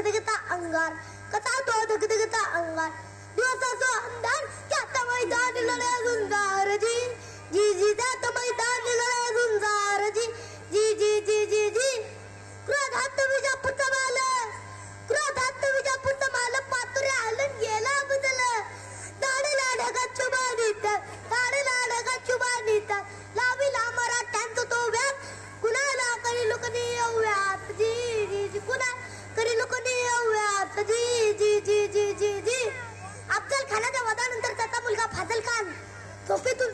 kita anggar. Kata dua kita kita anggar. Dua satu andar kata maidan lalai zunzar ji ji ji kata maidan lalai zunzar ji confeito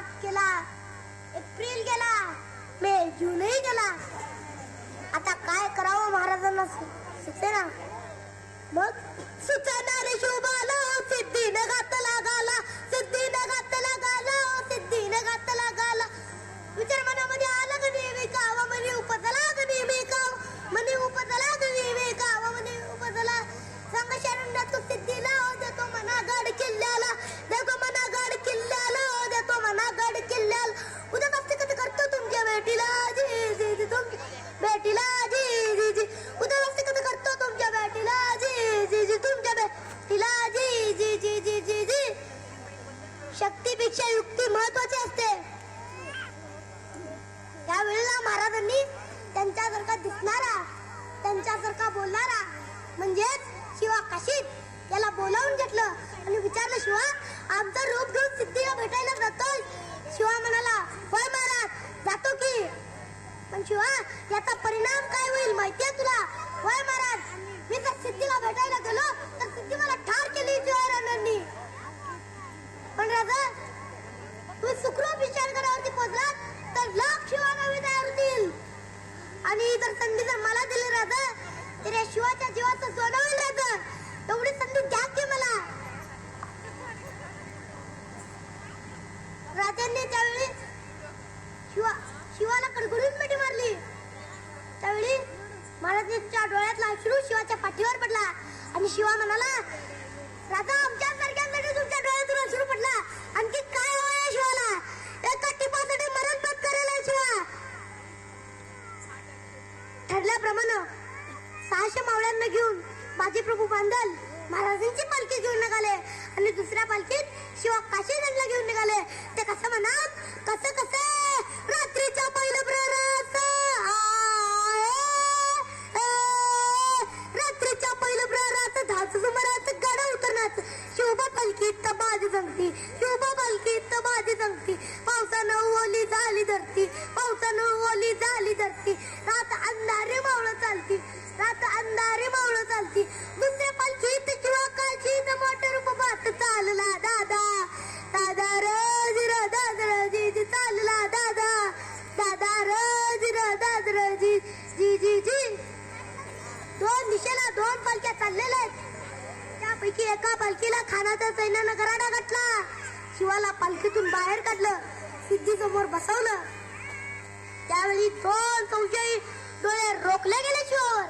March गेला April गेला मे जूनही गेला. आता काय करावं महाराजांना सुचे ना मग सुचना रे शोभाला सिद्धीनं घात लागाला सिद्धीनं घात लागाला सिद्धीनं घात लागाला विचार म्हणा तुमच्यासारखा बोलणारा म्हणजेच शिवा काशीत याला बोलावून घेतलं आणि विचारलं शिवा आमचा रूप घेऊन सिद्धीला भेटायला जातोय. शिवा म्हणाला होय महाराज जातो की. पण शिवा याचा परिणाम काय होईल माहितीये तुला? होय महाराज मी जर सिद्धीला भेटायला गेलो तर सिद्धी मला ठार केली जयरानांनी पण राजा तू सुखरूप विचार करावरती पोहोचला तर लाख शिवाना विदाय होतील आणि जर संधी जर मला ग तिने शिवाच्या जीवाचं सोडवलं ग. एवढी संधी द्या जी जी जी जी. दोन दिशेला दोन पालख्या चाललेल्या आहेत. त्यापैकी एका पालखीला खानाच्या सैन्यानं गराडा घातला. शिवाला पालखीतून बाहेर काढलं. सिद्धी समोर बसवलं. त्यावेळी दोन संशयी डोळे रोखले गेले शिवर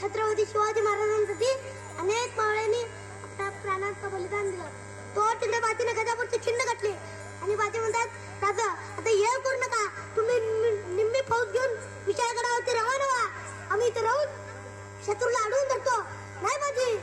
छत्रपती शिवाजी महाराजांसाठी अनेक मावळ्यांनी आपल्या प्राणांचं बलिदान दिलं. तो तिथे बाजीने गजापूरचे छिन्न घातली आणि बाजी म्हणतात राजा आता हे करू नका. तुम्ही निम्मी फौज घेऊन विशाळगडावरती रवाना व्हा. आम्ही इथे राहून शत्रूला अडवून धरतो. नाही बाजी.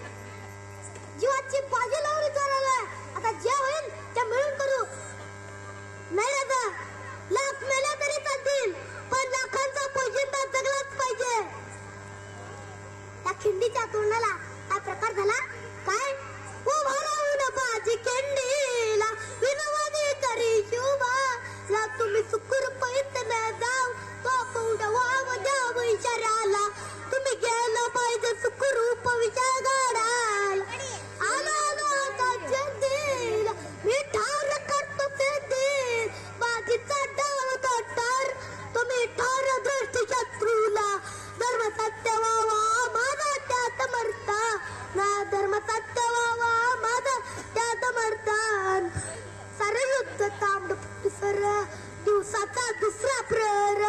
प्रहार दिवसाचा दुसरा प्रहर.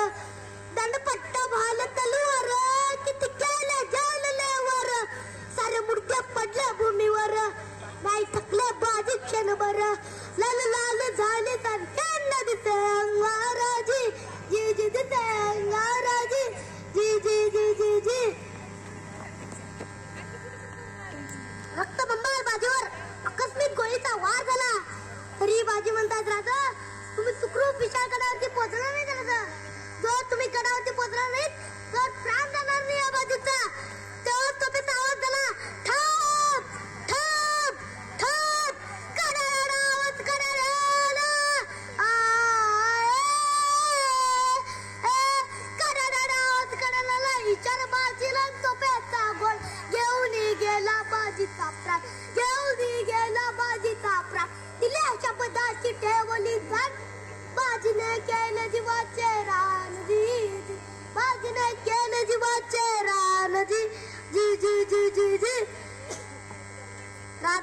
दंडपट्टा भाल तलवार किती केलं जालल्यावर सारे मुडक्या पडल्या भूमीवर. नाही थकल्या बाजी क्षणभर. लाल लाल झाले संतांना दिसे महाराजी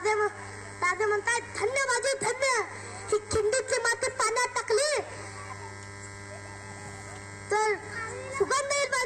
राजे म्हणताय म्हणतात धन्य बाजू धन्य. ही खिंडीची माती पाण्यात टाकली. तर सुगंध येईल